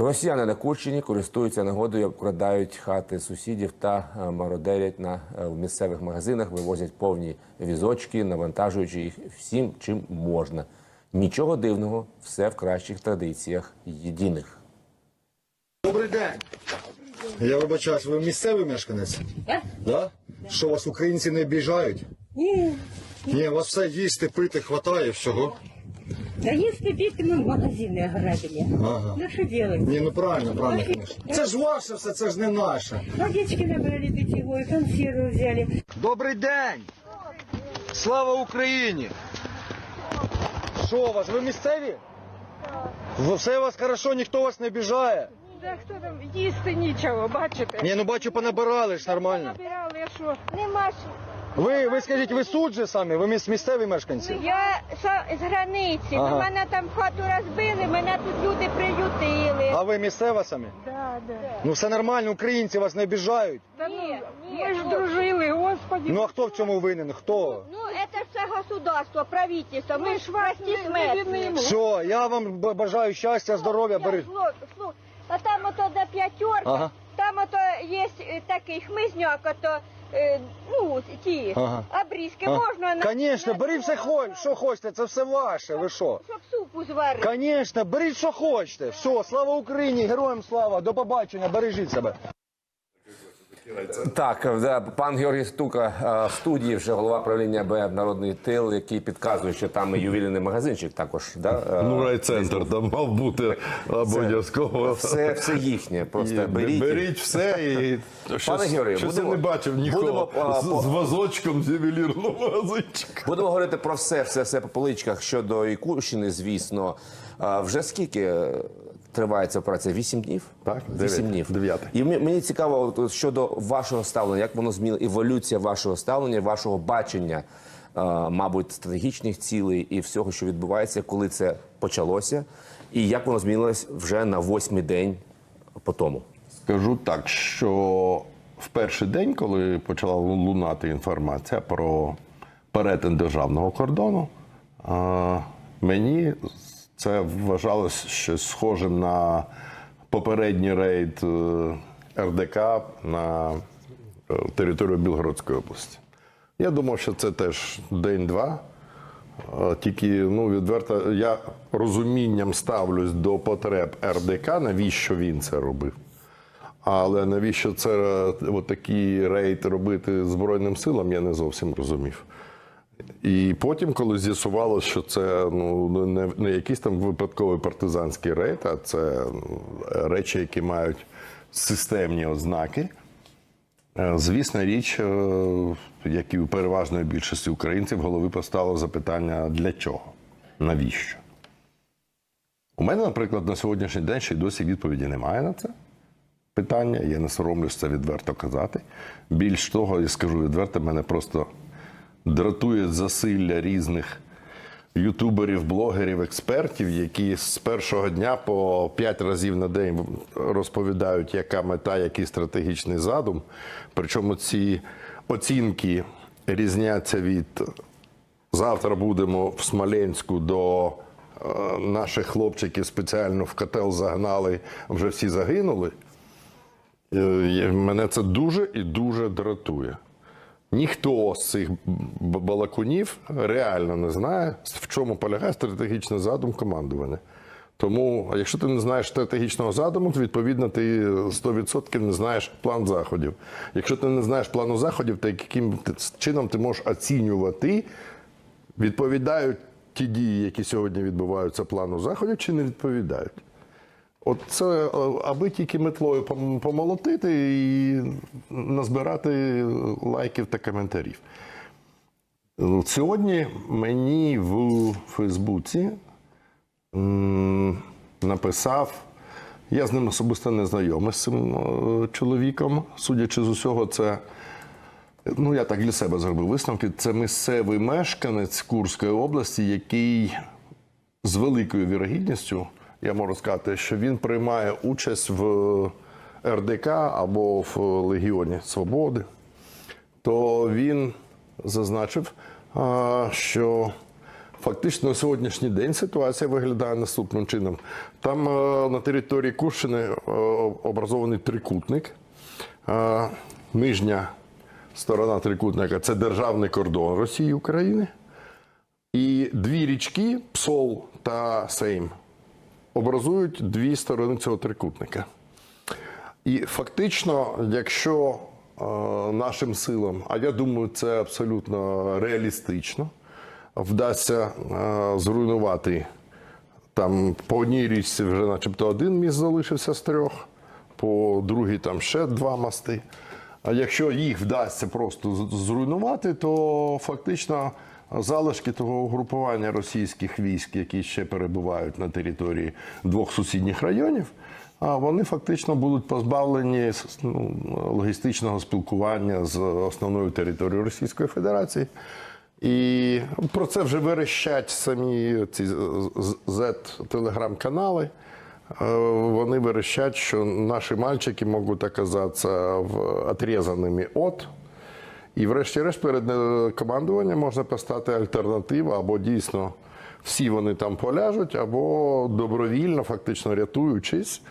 Росіяни на Курщині користуються нагодою, обкрадають хати сусідів та е, мародерять на е, в місцевих магазинах, вивозять повні візочки, навантажуючи їх всім, чим можна. Нічого дивного, все в кращих традиціях єдиних. Добрий день. Я вибачаюсь, ви місцевий мешканець? Так. Да? Що вас українці не обіжають? Ні. Ні, у вас все їсти, пити, хватає всього. Да если пить, мы магазины ограбили. Ага. Ну что делать? Ні, ну правильно, правильно, звісно. Це ж ваше все, це ж не наше. Водички набрали питьевой, консервы взяли. Добрий день! Слава Україні! Що у вас, ви місцеві? Так. Все у вас хорошо, ніхто вас не обіжає. Да хто там їсти нічого, бачите? Ні, ну бачу, понабирали ж нормально. Набирали, а що? Нема ж. Ви, ви скажіть, ви суджі самі, ви міс- місцеві мешканці? Я са- з границі. Ага. У мене там хату розбили, мене тут люди приютили. А ви місцева самі? Да, да. Ну все нормально, українці вас не обіжають. Та ну, Ні, ні, ми ж ну. дружили, господи. Ну а хто в цьому винен? Хто? Ну, це ж все государство, правительство. Ми ж прості не смертні. винимо. Все, я вам б- бажаю щастя, здоров'я, бери. А там ото до п'ятерка, Ага. там ото є е, такий хмизняк, ото, е, ну, ті, Ага. обрізки А? можна на... Конечно, на беріть все, хо- що хочете, це все ваше, ви що? Щоб супу зварити. Конечно, беріть, що хочете. Все, слава Україні, героям слава, до побачення, бережіть себе. Так, пан Георгій Стука е, в студії вже голова правління БФ Народний тил, який підказує, що там і ювілейний магазинчик також. Да? е, Ну, райцентр там мав бути обов'язково. Все, все їхнє. Просто беріть. беріть все і щось, Георгію, щось будемо- я не бачив нікого будемо, а, з, з вазочком з ювелірного магазинчика. Будемо говорити про все, все, все по поличках щодо і Курщини, звісно. А, вже скільки триває ця операція? Вісім днів? Так, вісім дев'ять, днів. дев'ятий. І мені- цікаво от, щодо вашого ставлення, як воно змінило еволюція вашого ставлення, вашого бачення, е, мабуть, стратегічних цілей і всього, що відбувається, коли це почалося, і як воно змінилось вже на восьмий день по тому. Скажу так, що в перший день, коли почала лунати інформація про перетин державного кордону, мені це вважалось щось схожим на попередній рейд е, РДК на е, територію Білгородської області. Я думав, що це теж день-два. Тільки ну відверто я розумінням ставлюсь до потреб РДК, навіщо він це робив. Але навіщо це е, от такий рейд робити Збройним силам, я не зовсім розумів. І потім, коли з'ясувалося, що це ну, не, не якийсь там випадковий партизанський рейд, а це ну, речі, які мають системні ознаки, Е, Звісна річ, е, як і у переважної більшості українців, в голові постало запитання для чого? Навіщо? У мене, наприклад, на сьогоднішній день ще й досі відповіді немає на це питання. Я не соромлюсь це відверто казати. Більш того, я скажу відверто, мене просто дратує засилля різних ютуберів, блогерів, експертів, які з першого дня по п'ять разів на день розповідають, яка мета, який стратегічний задум. Причому ці оцінки різняться від завтра будемо в Смоленську до е, наших хлопчиків спеціально в котел загнали, вже всі загинули. Е, Мене це дуже і дуже дратує. Ніхто з цих балакунів реально не знає, в чому полягає стратегічний задум командування. Тому, якщо ти не знаєш стратегічного задуму, то відповідно ти 100% не знаєш план заходів. Якщо ти не знаєш плану заходів, то яким чином ти можеш оцінювати, відповідають ті дії, які сьогодні відбуваються плану заходів, чи не відповідають. От це е, аби тільки метлою пом- помолотити і назбирати лайків та коментарів. Сьогодні мені в Фейсбуці написав, я з ним особисто не знайомий з цим е, чоловіком. Судячи з усього, це ну я так для себе зробив висновки. Це місцевий мешканець Курської області, який з великою вірогідністю, я можу сказати, що він приймає участь в РДК або в Легіоні Свободи, то він зазначив, що Фактично на сьогоднішній день ситуація виглядає наступним чином. Там е, на території Курщини е, образований трикутник. Е, Нижня сторона трикутника це державний кордон Росії України. І дві річки Псол та Сейм образують дві сторони цього трикутника. І фактично, якщо е, нашим силам, а я думаю, це абсолютно реалістично, вдасться е, зруйнувати там по одній річці вже начебто один міст залишився з трьох, по другій там ще два мости. А якщо їх вдасться просто зруйнувати, то фактично залишки того угрупування російських військ, які ще перебувають на території двох сусідніх районів, а вони фактично будуть позбавлені ну, логістичного спілкування з основною територією Російської Федерації. І про це вже верещать самі ці Z-телеграм-канали. Е, Вони верещать, що наші мальчики можуть оказатися в отрізаними от. І врешті-решт перед е, командуванням можна постати альтернатива, або дійсно всі вони там поляжуть, або добровільно, фактично рятуючись,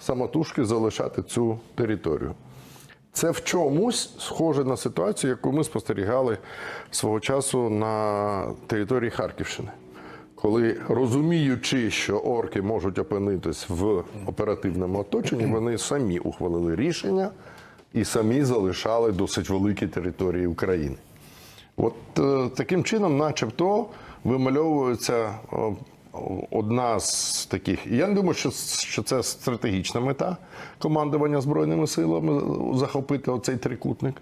самотужки залишати цю територію. Це в чомусь схоже на ситуацію, яку ми спостерігали свого часу на території Харківщини. Коли розуміючи, що орки можуть опинитись в оперативному оточенні, вони самі ухвалили рішення і самі залишали досить великі території України. От е, таким чином, начебто, вимальовується о, одна з таких. Я не думаю, що, що це стратегічна мета командування Збройними силами захопити оцей трикутник.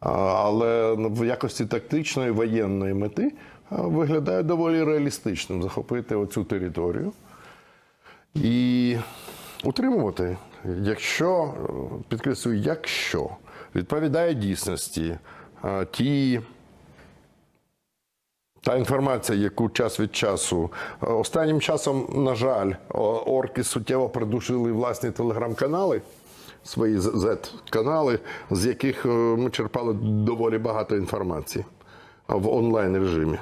Але в якості тактичної воєнної мети виглядає доволі реалістичним захопити оцю територію і утримувати. Якщо, е, підкреслюю, якщо відповідає дійсності е, ті та інформація, яку час від часу е, останнім часом, на жаль, орки суттєво придушили власні телеграм-канали, свої Z-канали, з яких ми черпали доволі багато інформації в онлайн режимі.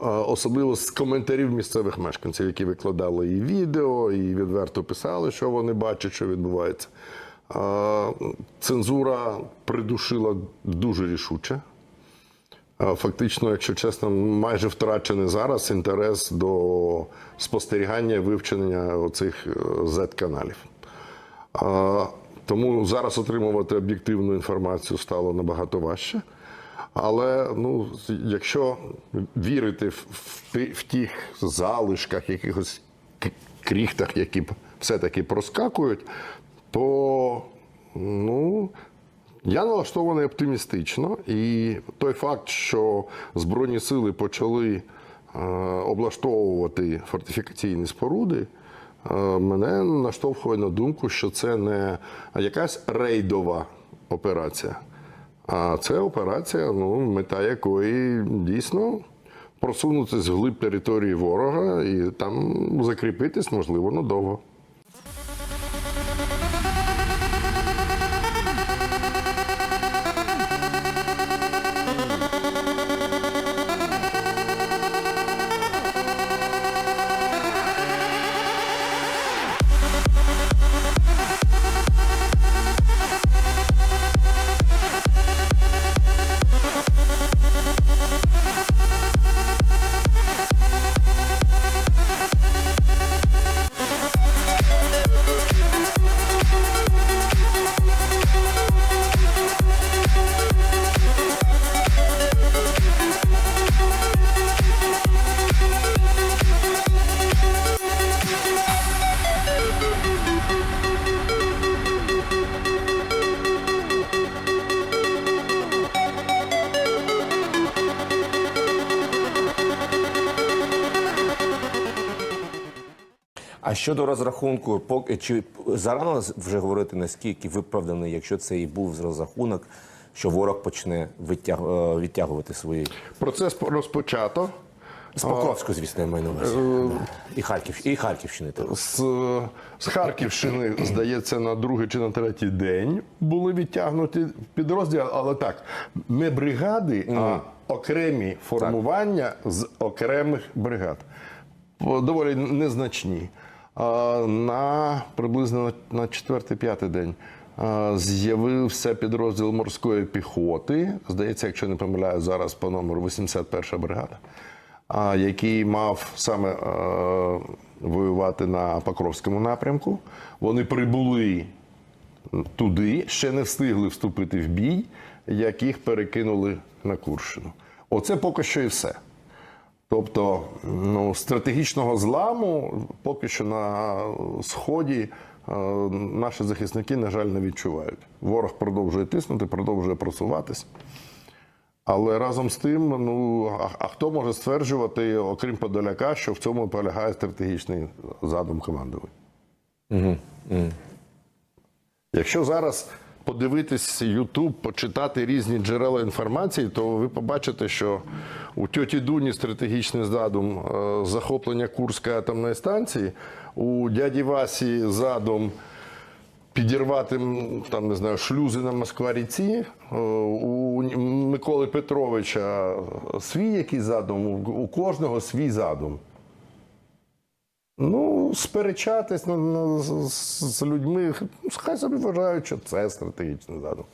Е, Особливо з коментарів місцевих мешканців, які викладали і відео, і відверто писали, що вони бачать, що відбувається. Е, Цензура придушила дуже рішуче. Фактично, якщо чесно, майже втрачений зараз інтерес до спостерігання і вивчення оцих е, Z-каналів. Тому зараз отримувати об'єктивну інформацію стало набагато важче. Але ну, якщо вірити в, в, в тих залишках, якихось кріхтах, які все-таки проскакують, то ну, я налаштований оптимістично, і той факт, що Збройні сили почали е, облаштовувати фортифікаційні споруди, е, мене наштовхує на думку, що це не якась рейдова операція, а це операція, ну, мета якої дійсно просунутися вглиб території ворога і там закріпитись, можливо, надовго. Щодо розрахунку, поки чи зарано вже говорити наскільки виправданий, якщо це і був розрахунок, що ворог почне витяг, е, відтягувати свої Процес розпочато. з Покровську, звісно, я маю на увазі. І Харків, і Харківщини. З, з Харківщини, здається, на другий чи на третій день були відтягнуті підрозділи, але так, не бригади, а окремі формування з окремих бригад. Доволі незначні. На приблизно на 4-5 день з'явився підрозділ морської піхоти. Здається, якщо не помиляю, зараз по номеру 81 бригада, який мав саме воювати на Покровському напрямку. Вони прибули туди, ще не встигли вступити в бій, як їх перекинули на Курщину. Оце поки що і все. Тобто, ну, стратегічного зламу поки що на сході е, наші захисники, на жаль, не відчувають. Ворог продовжує тиснути, продовжує просуватись. Але разом з тим, ну а, а хто може стверджувати, окрім Подоляка, що в цьому полягає стратегічний задум командування? Якщо зараз подивитись YouTube, почитати різні джерела інформації, то ви побачите, що у тьоті Дуні стратегічний задум е, захоплення Курської атомної станції, у дяді Васі задум підірвати там, не знаю, шлюзи на Москва-ріці, е, у Миколи Петровича свій якийсь задум, у кожного свій задум. Ну, сперечатись на, на, з, з людьми, ну, хай собі вважають, що це стратегічний задум.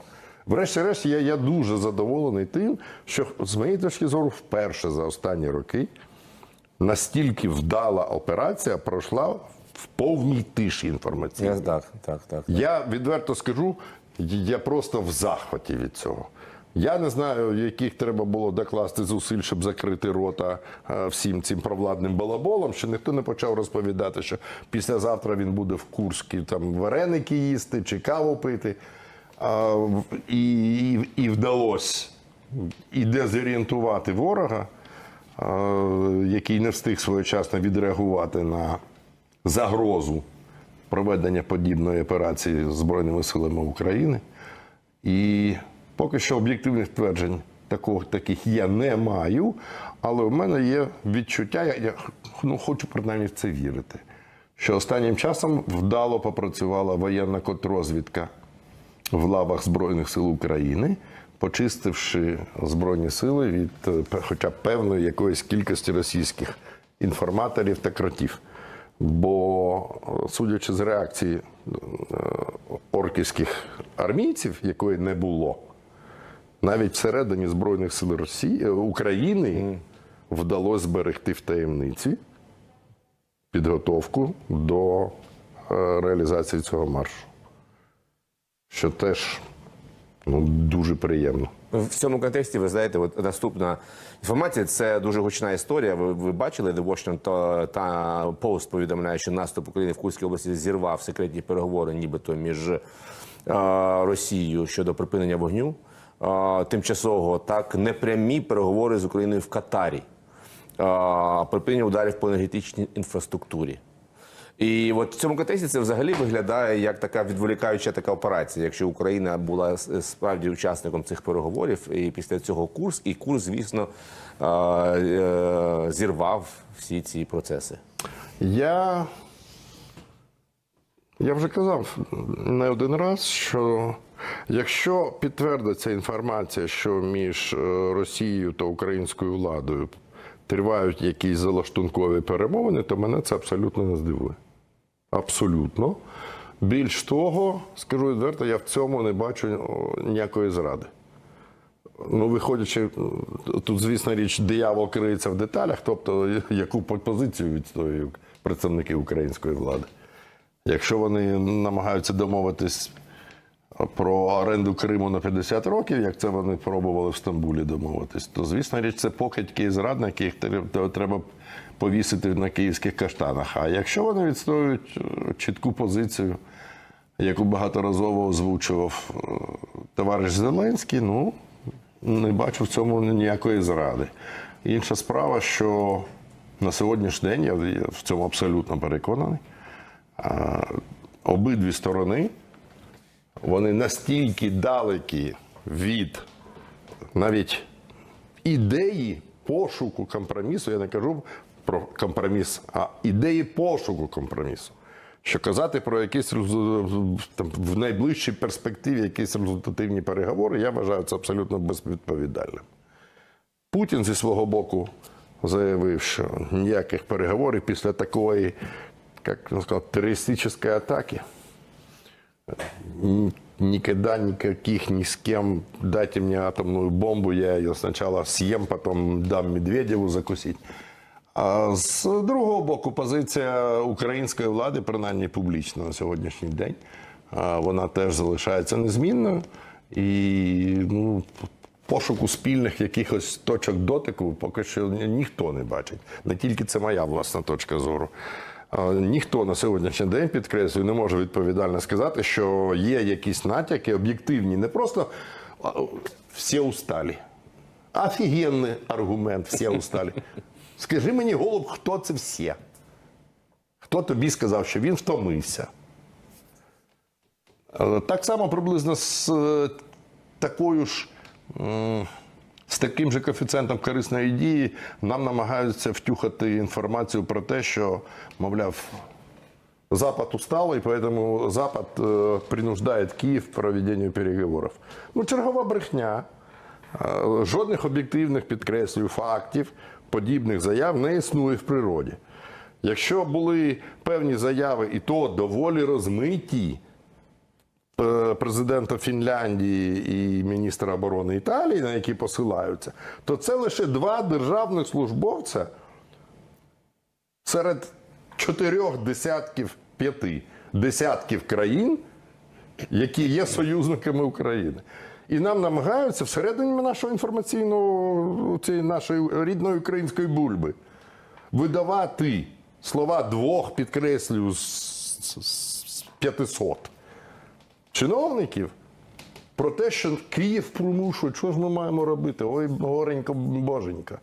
Врешті-решт, я, я дуже задоволений тим, що з моєї точки зору, вперше за останні роки настільки вдала операція пройшла в повній тиші інформаційній. Я, так, так, так. Я відверто скажу, я просто в захваті від цього. Я не знаю, яких треба було докласти зусиль, щоб закрити рота е, всім цим провладним балаболам, що ніхто не почав розповідати, що післязавтра він буде в Курській там вареники їсти чи каву пити. А, і, і, і вдалося і дезорієнтувати ворога, е, який не встиг своєчасно відреагувати на загрозу проведення подібної операції Збройними силами України. І поки що об'єктивних тверджень такого, таких я не маю, але в мене є відчуття, я, я ну, хочу принаймні в це вірити, що останнім часом вдало попрацювала воєнна контррозвідка в лавах Збройних сил України, почистивши Збройні сили від е, хоча б певної якоїсь кількості російських інформаторів та кротів. Бо, е, судячи з реакції е, орківських армійців, якої не було, навіть всередині Збройних сил Росії, е, України вдалося зберегти в таємниці підготовку до е, реалізації цього маршу. Що теж ну, дуже приємно. В цьому контексті ви знаєте, от наступна інформація це дуже гучна історія. Ви, ви бачили, The Washington та, та Post повідомляє, що наступ України в Курській області зірвав секретні переговори, нібито між е, Росією щодо припинення вогню. Е, тимчасового так непрямі переговори з Україною в Катарі. Е, припинення ударів по енергетичній інфраструктурі. І от в цьому контексті це взагалі виглядає як така відволікаюча така операція. Якщо Україна була справді учасником цих переговорів, і після цього курс, і курс, звісно, е, е, зірвав всі ці процеси. Я, я вже казав не один раз, що якщо підтвердиться інформація, що між е, Росією та українською владою тривають якісь залаштункові перемовини, то мене це абсолютно не здивує. Абсолютно. Більш того, скажу відверто, я в цьому не бачу ніякої зради. Ну, виходячи, тут, звісно, річ, диявол криється в деталях, тобто яку позицію відстоюють представники української влади. Якщо вони намагаються домовитись про оренду Криму на 50 років, як це вони пробували в Стамбулі домовитись, то звісно річ, це покидьки і зрадники, їх треба повісити на київських каштанах. А якщо вони відстоюють е, чітку позицію, яку багаторазово озвучував е, товариш Зеленський, ну не бачу в цьому ніякої зради. Інша справа, що на сьогоднішній день я я в цьому абсолютно переконаний. Обидві сторони вони настільки далекі від навіть ідеї пошуку компромісу, я не кажу про компроміс, а ідеї пошуку компромісу. Що казати про якісь там, в найближчій перспективі якісь результативні переговори, я вважаю це абсолютно безвідповідальним. Путін зі свого боку заявив, що ніяких переговорів після такої, як він сказав, терористичної атаки. Никогда никаких ни с кем дайте мне атомную бомбу, я ее сначала съем, потом дам Медведєву закусити. А з другого боку, позиція української влади, принаймні публічно на сьогоднішній день, вона теж залишається незмінною. І ну, пошуку спільних якихось точок дотику поки що ніхто не бачить. Не тільки це моя власна точка зору. Ніхто на сьогоднішній день підкреслюю, не може відповідально сказати, що є якісь натяки об'єктивні, не просто всі усталі. Офігенний аргумент, всі усталі. Скажи мені, голуб, хто це всі? Хто тобі сказав, що він втомився? Е, Так само приблизно з е, такою ж. З таким же коефіцієнтом корисної дії нам намагаються втюхати інформацію про те, що, мовляв, Запад устал, и поэтому Запад э, принуждает Киев к проведению переговоров. Ну, чергова брехня. Е, Жодних об'єктивних, підкреслюю, фактів, подібних заяв не існує в природі. Якщо були певні заяви, і то доволі розмиті президента Фінляндії і міністра оборони Італії, на які посилаються, то це лише два державних службовця серед чотирьох десятків, п'яти десятків країн, які є союзниками України. І нам намагаються всередині нашого інформаційного цієї нашої рідної української бульби видавати слова двох, з- з 500 чиновників про те, що Київ примушує, що ж ми маємо робити? Ой, горенько, боженька.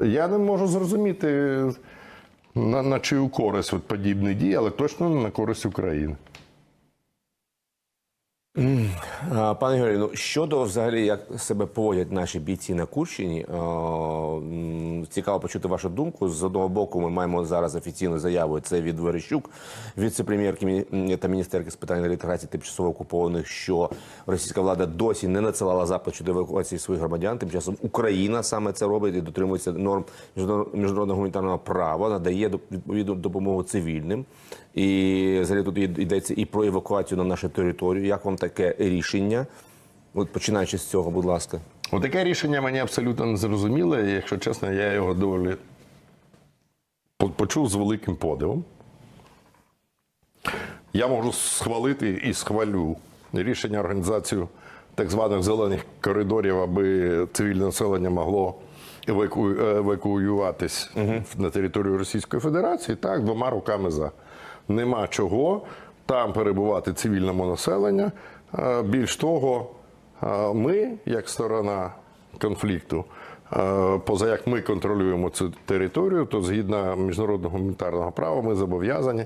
Я не можу зрозуміти, на, на чию користь от подібні дії, але точно не на користь України. Пане Ігорі, ну щодо взагалі, як себе поводять наші бійці на Курщині, цікаво почути вашу думку. З одного боку, ми маємо зараз офіційну заяву. Це від Верещук, віце-прем'єрки та міністерки з питань реінтеграції тимчасово окупованих, що російська влада досі не надсилала запит щодо евакуації своїх громадян. Тим часом Україна саме це робить і дотримується норм міжнародного гуманітарного права, надає відповідну допомогу цивільним. І взагалі тут йдеться і про евакуацію на нашу територію. Як вам таке рішення? От починаючи з цього, будь ласка. Отаке рішення мені абсолютно не зрозуміле, і, якщо чесно, я його доволі почув з великим подивом. Я можу схвалити і схвалю рішення організацію так званих зелених коридорів, аби цивільне населення могло еваку... евакуюватись на територію Російської Федерації. Так, двома руками за. Нема чого там перебувати цивільному населенню. Е, Більш того, е, ми, як сторона конфлікту, е, поза як ми контролюємо цю територію, то згідно міжнародного гуманітарного права ми зобов'язані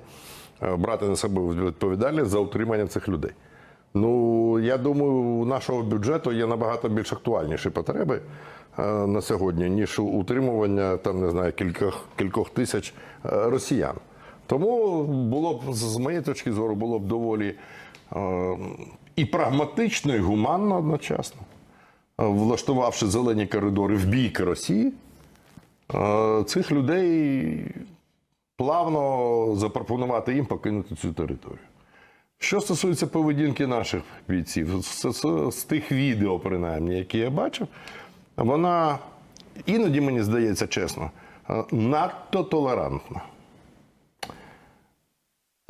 брати на себе відповідальність за утримання цих людей. Ну, я думаю, у нашого бюджету є набагато більш актуальніші потреби на сьогодні, ніж утримування там, не знаю, кількох, кількох тисяч росіян. Тому було б, з моєї точки зору, було б доволі е, і прагматично, і гуманно одночасно, е, влаштувавши зелені коридори в бік Росії, е, цих людей плавно запропонувати їм покинути цю територію. Що стосується поведінки наших бійців, з, з, з тих відео, принаймні, які я бачив, вона іноді, мені здається чесно, е, надто толерантна.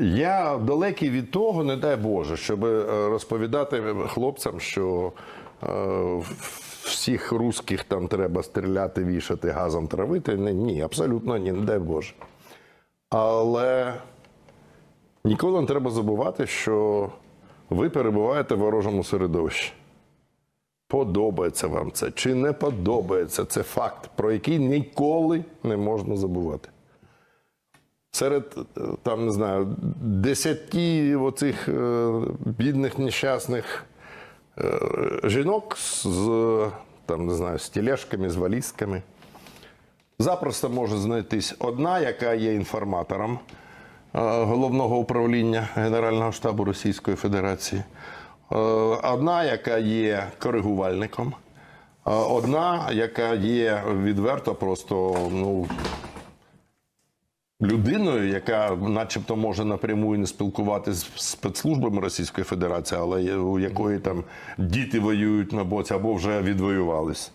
Я далекий від того, не дай Боже, щоб е, розповідати хлопцям, що е, всіх русських там треба стріляти, вішати, газом травити. Ні, Ні, абсолютно ні, не дай Боже. Але ніколи не треба забувати, що ви перебуваєте в ворожому середовищі. Подобається вам це чи не подобається, це факт, про який ніколи не можна забувати. Серед е, там, не знаю, десяти оцих е, бідних нещасних е, жінок з там, не знаю, з тележками, з валізками. Запросто може знайтись одна, яка є інформатором головного управління Генерального штабу Російської Федерації, одна, яка є коригувальником, Одна, яка є відверто просто ну, людиною, яка начебто може напряму і не спілкуватися з спецслужбами Російської Федерації, але у якої там діти воюють на боці або вже відвоювались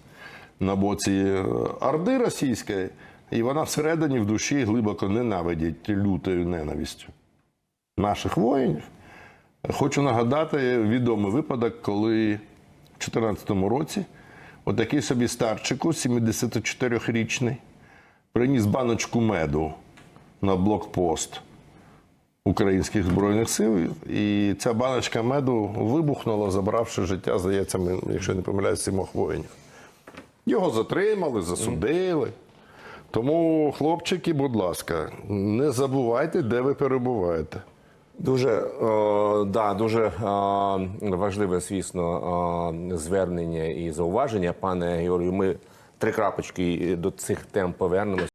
на боці е, Орди Російської, і вона всередині в душі глибоко ненавидить лютою ненавистю наших воїнів. Хочу нагадати відомий випадок, коли в 2014 році отакий собі старчику, 74-річний, приніс баночку меду на блокпост українських збройних сил, і ця баночка меду вибухнула, забравши життя, здається, якщо не помиляюсь, сімох воїнів. Його затримали, засудили. Тому, хлопчики, будь ласка, не забувайте, де ви перебуваєте. Дуже, е, да, дуже е, важливе, звісно, е, звернення і зауваження, пане Георгію. Ми три крапочки до цих тем повернемось.